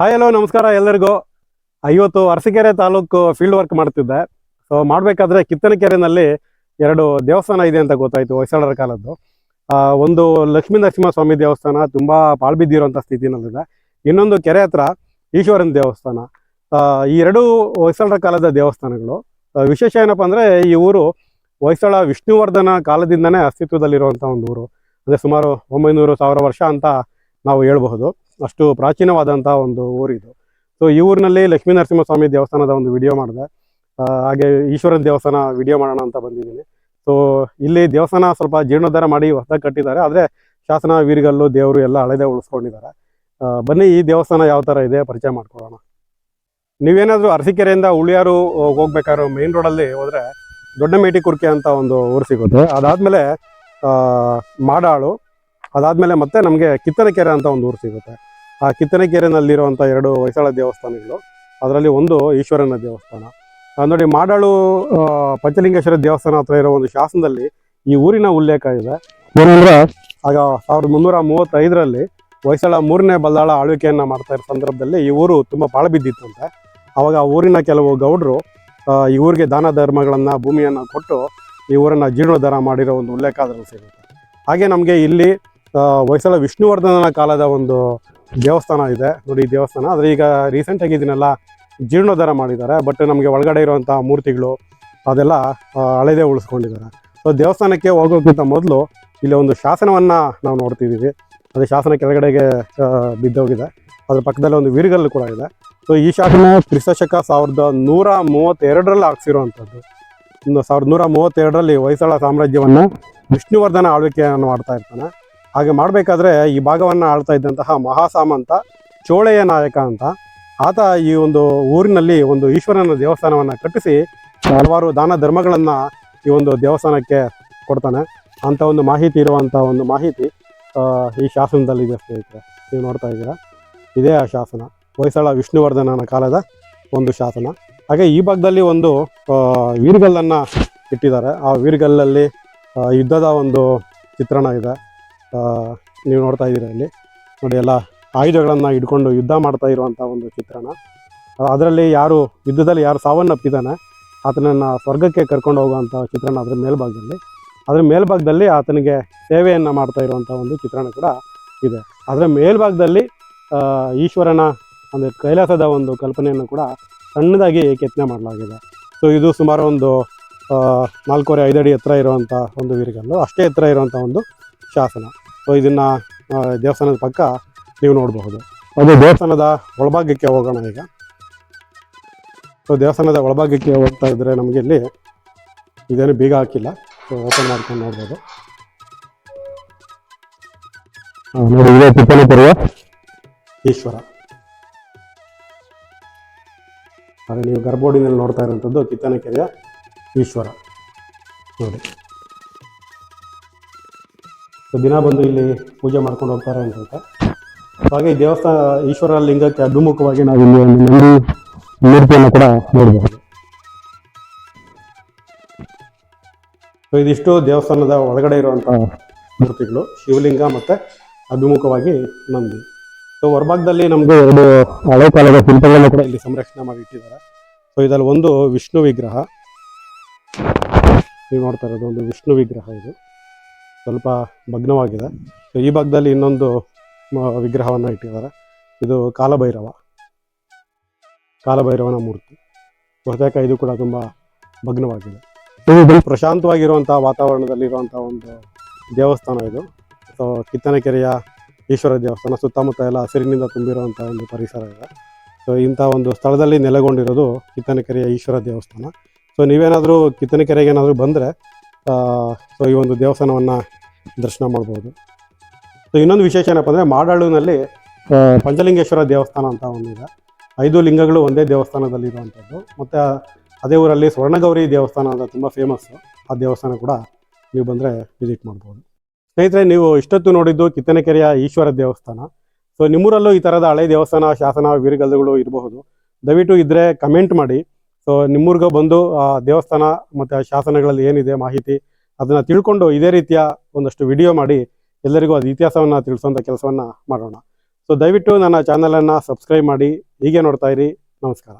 Hi hello ನಮಸ್ಕಾರ ಎಲ್ಲರಿಗೂ. ಐವತ್ತು ಅರಸೀಕೆರೆ ತಾಲೂಕು ಫೀಲ್ಡ್ ವರ್ಕ್ ಮಾಡ್ತಿದ್ದೆ. ಸೊ ಮಾಡಬೇಕಾದ್ರೆ ಕಿತ್ತನಕೆರೆನಲ್ಲಿ ಎರಡು ದೇವಸ್ಥಾನ ಇದೆ ಅಂತ ಗೊತ್ತಾಯಿತು, ಹೊಯ್ಸಳರ ಕಾಲದ್ದು. ಒಂದು ಲಕ್ಷ್ಮೀ ನರಸಿಂಹ ಸ್ವಾಮಿ ದೇವಸ್ಥಾನ ತುಂಬ ಪಾಳ್ಬಿದ್ದಿರುವಂಥ ಸ್ಥಿತಿನಲ್ಲಿದೆ. ಇನ್ನೊಂದು ಕೆರೆ ಹತ್ರ ಈಶ್ವರನ ದೇವಸ್ಥಾನ. ಈ ಎರಡು ಹೊಯ್ಸಳರ ಕಾಲದ ದೇವಸ್ಥಾನಗಳು. ವಿಶೇಷ ಏನಪ್ಪ ಅಂದರೆ ಈ ಊರು ಹೊಯ್ಸಳ ವಿಷ್ಣುವರ್ಧನ ಕಾಲದಿಂದನೇ ಅಸ್ತಿತ್ವದಲ್ಲಿರುವಂಥ ಒಂದು ಊರು. ಅಂದರೆ ಸುಮಾರು ಒಂಬೈನೂರು ಸಾವಿರ ವರ್ಷ ಅಂತ ನಾವು ಹೇಳ್ಬಹುದು. ಅಷ್ಟು ಪ್ರಾಚೀನವಾದಂಥ ಒಂದು ಊರಿದು. ಸೊ ಈ ಊರಿನಲ್ಲಿ ಲಕ್ಷ್ಮೀ ನರಸಿಂಹಸ್ವಾಮಿ ದೇವಸ್ಥಾನದ ಒಂದು ವಿಡಿಯೋ ಮಾಡಿದೆ. ಹಾಗೆ ಈಶ್ವರನ ದೇವಸ್ಥಾನ ವಿಡಿಯೋ ಮಾಡೋಣ ಅಂತ ಬಂದಿದ್ದೀನಿ. ಸೊ ಇಲ್ಲಿ ದೇವಸ್ಥಾನ ಸ್ವಲ್ಪ ಜೀರ್ಣೋದ್ಧಾರ ಮಾಡಿ ಹೊಸದಾಗಿ ಕಟ್ಟಿದ್ದಾರೆ. ಆದರೆ ಶಾಸನ, ವೀರಗಲ್ಲು, ದೇವರು ಎಲ್ಲ ಹಳೆದೇ ಉಳಿಸ್ಕೊಂಡಿದ್ದಾರೆ. ಬನ್ನಿ ಈ ದೇವಸ್ಥಾನ ಯಾವ ಥರ ಇದೆ ಪರಿಚಯ ಮಾಡ್ಕೊಳ್ಳೋಣ. ನೀವೇನಾದರೂ ಅರಸಿಕೆರೆಯಿಂದ ಉಳಿಯಾರು ಹೋಗ್ಬೇಕಾದ್ರೂ ಮೇನ್ ರೋಡಲ್ಲಿ ಹೋದರೆ ದೊಡ್ಡ ಮೇಟಿ ಕುರ್ಕೆ ಅಂತ ಒಂದು ಊರು ಸಿಗುತ್ತೆ. ಅದಾದಮೇಲೆ ಮಾಡಾಳು. ಅದಾದಮೇಲೆ ಮತ್ತೆ ನಮಗೆ ಕಿತ್ತನಕೆರೆ ಅಂತ ಒಂದು ಊರು ಸಿಗುತ್ತೆ. ಆ ಕಿತ್ತನಕೆರೆನಲ್ಲಿರುವಂಥ ಎರಡು ಹೊಯ್ಸಳ ದೇವಸ್ಥಾನಗಳು. ಅದರಲ್ಲಿ ಒಂದು ಈಶ್ವರನ ದೇವಸ್ಥಾನ. ನೋಡಿ ಮಾಡಾಳು ಪಂಚಲಿಂಗೇಶ್ವರ ದೇವಸ್ಥಾನ ಹತ್ರ ಇರೋ ಒಂದು ಶಾಸನದಲ್ಲಿ ಈ ಊರಿನ ಉಲ್ಲೇಖ ಇದೆ. ಏನಂದ್ರೆ? ಆಗ ಸಾವಿರದ ಮುನ್ನೂರ ಮೂವತ್ತೈದರಲ್ಲಿ ಹೊಯ್ಸಳ ಮೂರನೇ ಬಲ್ಲಾಳ ಆಳ್ವಿಕೆಯನ್ನು ಮಾಡ್ತಾ ಇರೋ ಸಂದರ್ಭದಲ್ಲಿ ಈ ಊರು ತುಂಬ ಪಾಳು ಬಿದ್ದಿತ್ತಂತೆ ಆವಾಗ ಆ ಊರಿನ ಕೆಲವು ಗೌಡರು ಈ ಊರಿಗೆ ದಾನ ಧರ್ಮಗಳನ್ನು ಭೂಮಿಯನ್ನು ಕೊಟ್ಟು ಈ ಊರನ್ನು ಜೀರ್ಣೋದ್ಧಾರ ಮಾಡಿರೋ ಒಂದು ಉಲ್ಲೇಖ ಅದರಲ್ಲಿ ಸಿಗುತ್ತೆ. ಹಾಗೆ ನಮಗೆ ಇಲ್ಲಿ ಹೊಯ್ಸಳ ವಿಷ್ಣುವರ್ಧನನ ಕಾಲದ ಒಂದು ದೇವಸ್ಥಾನ ಇದೆ. ನೋಡಿ ದೇವಸ್ಥಾನ. ಆದರೆ ಈಗ ರೀಸೆಂಟಾಗಿ ಇದನ್ನೆಲ್ಲ ಜೀರ್ಣೋದ್ಧಾರ ಮಾಡಿದ್ದಾರೆ. ಬಟ್ ನಮಗೆ ಒಳಗಡೆ ಇರುವಂಥ ಮೂರ್ತಿಗಳು ಅದೆಲ್ಲ ಹಳೆದೇ ಉಳಿಸ್ಕೊಂಡಿದ್ದಾರೆ. ಸೊ ದೇವಸ್ಥಾನಕ್ಕೆ ಹೋಗೋಕ್ಕಿಂತ ಮೊದಲು ಇಲ್ಲಿ ಒಂದು ಶಾಸನವನ್ನು ನಾವು ನೋಡ್ತಿದ್ದೀವಿ. ಅದು ಶಾಸನ ಕೆಳಗಡೆಗೆ ಬಿದ್ದೋಗಿದೆ. ಅದ್ರ ಪಕ್ಕದಲ್ಲಿ ಒಂದು ವೀರಗಲ್ಲು ಕೂಡ ಇದೆ. ಸೊ ಈ ಶಾಸನ ಕ್ರಿಸ್ತಶಕ ಸಾವಿರದ ನೂರ ಮೂವತ್ತೆರಡರಲ್ಲಿ ಹಾಕ್ಸಿರುವಂಥದ್ದು ಒಂದು ಸಾವಿರದ ನೂರ ಮೂವತ್ತೆರಡರಲ್ಲಿ ಹೊಯ್ಸಳ ಸಾಮ್ರಾಜ್ಯವನ್ನು ವಿಷ್ಣುವರ್ಧನ ಆಳ್ವಿಕೆಯನ್ನು ಮಾಡ್ತಾ ಇರ್ತಾನೆ. ಹಾಗೆ ಮಾಡಬೇಕಾದ್ರೆ ಈ ಭಾಗವನ್ನು ಆಳ್ತಾ ಇದ್ದಂತಹ ಮಹಾಸಾಮಂತ, ಚೋಳೆಯ ನಾಯಕ ಅಂತ. ಆತ ಈ ಒಂದು ಊರಿನಲ್ಲಿ ಒಂದು ಈಶ್ವರನ ದೇವಸ್ಥಾನವನ್ನು ಕಟ್ಟಿಸಿ ಹಲವಾರು ದಾನ ಧರ್ಮಗಳನ್ನು ಈ ಒಂದು ದೇವಸ್ಥಾನಕ್ಕೆ ಕೊಡ್ತಾನೆ. ಅಂಥ ಒಂದು ಮಾಹಿತಿ ಇರುವಂಥ ಒಂದು ಮಾಹಿತಿ ಈ ಶಾಸನದಲ್ಲಿದೆ ಸ್ನೇಹಿತರೆ. ನೀವು ನೋಡ್ತಾ ಇದ್ದೀರಾ? ಇದೇ ಆ ಶಾಸನ. ಹೊಯ್ಸಳ ವಿಷ್ಣುವರ್ಧನನ ಕಾಲದ ಒಂದು ಶಾಸನ. ಹಾಗೆ ಈ ಭಾಗದಲ್ಲಿ ಒಂದು ವೀರ್ಗಲ್ಲನ್ನು ಇಟ್ಟಿದ್ದಾರೆ. ಆ ವೀರ್ಗಲ್ಲಲ್ಲಿ ಯುದ್ಧದ ಒಂದು ಚಿತ್ರಣ ಇದೆ. ನೀವು ನೋಡ್ತಾ ಇದ್ದೀರಾ ಇಲ್ಲಿ? ನೋಡಿ, ಎಲ್ಲ ಆಯುಧಗಳನ್ನು ಹಿಡ್ಕೊಂಡು ಯುದ್ಧ ಮಾಡ್ತಾ ಇರುವಂಥ ಒಂದು ಚಿತ್ರಣ. ಅದರಲ್ಲಿ ಯಾರು, ಯುದ್ಧದಲ್ಲಿ ಯಾರು ಸಾವನ್ನಪ್ಪಿದ್ದಾನೆ, ಆತನನ್ನು ಸ್ವರ್ಗಕ್ಕೆ ಕರ್ಕೊಂಡು ಹೋಗುವಂಥ ಚಿತ್ರಣ ಅದರ ಮೇಲ್ಭಾಗದಲ್ಲಿ. ಅದರ ಮೇಲ್ಭಾಗದಲ್ಲಿ ಆತನಿಗೆ ಸೇವೆಯನ್ನು ಮಾಡ್ತಾ ಇರುವಂಥ ಒಂದು ಚಿತ್ರಣ ಕೂಡ ಇದೆ. ಅದರ ಮೇಲ್ಭಾಗದಲ್ಲಿ ಈಶ್ವರನ, ಅಂದರೆ ಕೈಲಾಸದ ಒಂದು ಕಲ್ಪನೆಯನ್ನು ಕೂಡ ಸಣ್ಣದಾಗಿ ಕೆತ್ತನೆ ಮಾಡಲಾಗಿದೆ. ಸೊ ಇದು ಸುಮಾರು ಒಂದು ನಾಲ್ಕೂವರೆ ಅಡಿ ಎತ್ತರ ಇರುವಂಥ ಒಂದು ವೀರಗಲ್ಲು. ಅಷ್ಟೇ ಎತ್ತರ ಇರುವಂಥ ಒಂದು ಶಾಸನ. ಸೊ ಇದನ್ನು ದೇವಸ್ಥಾನದ ಪಕ್ಕ ನೀವು ನೋಡಬಹುದು. ಅದು ದೇವಸ್ಥಾನದ ಒಳಭಾಗಕ್ಕೆ ಹೋಗೋಣ ಈಗ. ಸೊ ದೇವಸ್ಥಾನದ ಒಳಭಾಗಕ್ಕೆ ಹೋಗ್ತಾ ಇದ್ದರೆ ನಮಗೆ ಇಲ್ಲಿ ಇದೇನು ಬೀಗ ಹಾಕಿಲ್ಲ. ಸೊ ಓಪನ್ ಮಾಡ್ಕೊಂಡು ನೋಡ್ಬೋದು. ನೋಡಿ ಇದೇ ಪರ್ವ. ಈಶ್ವರ. ಹಾಗೆ ನೀವು ಗರ್ಭೋಡಿನಲ್ಲಿ ನೋಡ್ತಾ ಇರುವಂಥದ್ದು ಕಿತ್ತನೆ ಕೆರೆಯ ಈಶ್ವರ. ನೋಡಿ. ಸೊ ದಿನ ಬಂದು ಇಲ್ಲಿ ಪೂಜೆ ಮಾಡ್ಕೊಂಡು ಹೋಗ್ತಾರೆ ಸೊ ಹಾಗೆ ದೇವಸ್ಥಾನ ಈಶ್ವರ ಲಿಂಗಕ್ಕೆ ಅಭಿಮುಖವಾಗಿ ನಾವು ಇಲ್ಲಿ ಒಂದು ನಂದಿ ಮೂರ್ತಿಯನ್ನು ಕೂಡ ನೋಡಬಹುದು ಸೊ ಇದಿಷ್ಟು ದೇವಸ್ಥಾನದ ಒಳಗಡೆ ಇರುವಂತಹ ಮೂರ್ತಿಗಳು, ಶಿವಲಿಂಗ ಮತ್ತೆ ಅಭಿಮುಖವಾಗಿ ನಂದಿ. ಸೊ ಹೊರಭಾಗದಲ್ಲಿ ನಮಗೆ ಎರಡು ಹಳೆ ಕಾಲದ ಶಿಲ್ಪಗಳನ್ನು ಕೂಡ ಇಲ್ಲಿ ಸಂರಕ್ಷಣೆ ಮಾಡಿ ಇಟ್ಟಿದ್ದಾರೆ. ಸೊ ಇದರಲ್ಲಿ ಒಂದು ವಿಷ್ಣು ವಿಗ್ರಹ. ನೀವು ನೋಡ್ತಾ ಇರೋದು ಒಂದು ವಿಷ್ಣು ವಿಗ್ರಹ ಇದು. ಸ್ವಲ್ಪ ಭಗ್ನವಾಗಿದೆ ಈ ಭಾಗದಲ್ಲಿ ಇನ್ನೊಂದು ವಿಗ್ರಹವನ್ನು ಇಟ್ಟಿದ್ದಾರೆ. ಇದು ಕಾಲಭೈರವ. ಕಾಲಭೈರವನ ಮೂರ್ತಿ. ಬಹುತೇಕ ಇದು ಕೂಡ ತುಂಬ ಭಗ್ನವಾಗಿದೆ ಪ್ರಶಾಂತವಾಗಿರುವಂಥ ವಾತಾವರಣದಲ್ಲಿರುವಂಥ ಒಂದು ದೇವಸ್ಥಾನ ಇದು. ಸೊ ಕಿತ್ತನಕೆರೆಯ ಈಶ್ವರ ದೇವಸ್ಥಾನ, ಸುತ್ತಮುತ್ತ ಎಲ್ಲ ಹಸಿರಿನಿಂದ ತುಂಬಿರುವಂಥ ಒಂದು ಪರಿಸರ ಇದೆ. ಸೊ ಇಂಥ ಒಂದು ಸ್ಥಳದಲ್ಲಿ ನೆಲೆಗೊಂಡಿರೋದು ಕಿತ್ತನಕೆರೆಯ ಈಶ್ವರ ದೇವಸ್ಥಾನ. ಸೊ ನೀವೇನಾದರೂ ಕಿತ್ತನಕೆರೆಗೆ ಏನಾದರೂ ಬಂದರೆ ಸೊ ಈ ಒಂದು ದೇವಸ್ಥಾನವನ್ನು ದರ್ಶನ ಮಾಡ್ಬೋದು. ಸೊ ಇನ್ನೊಂದು ವಿಶೇಷ ಏನಪ್ಪ ಅಂದರೆ ಮಾಡಾಳುನಲ್ಲಿ ಪಂಚಲಿಂಗೇಶ್ವರ ದೇವಸ್ಥಾನ ಅಂತ ಒಂದಿದೆ ಐದು ಲಿಂಗಗಳು ಒಂದೇ ದೇವಸ್ಥಾನದಲ್ಲಿ ಇರುವಂಥದ್ದು. ಮತ್ತು ಅದೇ ಊರಲ್ಲಿ ಸ್ವರ್ಣಗೌರಿ ದೇವಸ್ಥಾನ ಅಂತ ತುಂಬ ಫೇಮಸ್ಸು ಆ ದೇವಸ್ಥಾನ ಕೂಡ ನೀವು ಬಂದರೆ ವಿಸಿಟ್ ಮಾಡ್ಬೋದು. ಸ್ನೇಹಿತರೆ, ನೀವು ಇಷ್ಟೊತ್ತು ನೋಡಿದ್ದು ಕಿತ್ತನಕೆರೆಯ ಈಶ್ವರ ದೇವಸ್ಥಾನ. ಸೊ ನಿಮ್ಮೂರಲ್ಲೂ ಈ ಥರದ ಹಳೆ ದೇವಸ್ಥಾನ, ಶಾಸನ ವೀರಗಲ್ಲುಗಳು ಇರಬಹುದು. ದಯವಿಟ್ಟು ಇದ್ದರೆ ಕಮೆಂಟ್ ಮಾಡಿ. ಸೊ ನಿಮ್ಮೂರ್ಗ ಬಂದು ಆ ದೇವಸ್ಥಾನ ಮತ್ತು ಆ ಶಾಸನಗಳಲ್ಲಿ ಏನಿದೆ ಮಾಹಿತಿ ಅದನ್ನು ತಿಳ್ಕೊಂಡು ಇದೇ ರೀತಿಯ ಒಂದಷ್ಟು ವಿಡಿಯೋ ಮಾಡಿ ಎಲ್ಲರಿಗೂ ಅದು ಇತಿಹಾಸವನ್ನು ತಿಳಿಸುವಂಥ ಕೆಲಸವನ್ನು ಮಾಡೋಣ. ಸೊ ದಯವಿಟ್ಟು ನನ್ನ ಚಾನಲನ್ನು ಸಬ್ಸ್ಕ್ರೈಬ್ ಮಾಡಿ ಹೀಗೆ ನೋಡ್ತಾ ಇರಿ. ನಮಸ್ಕಾರ.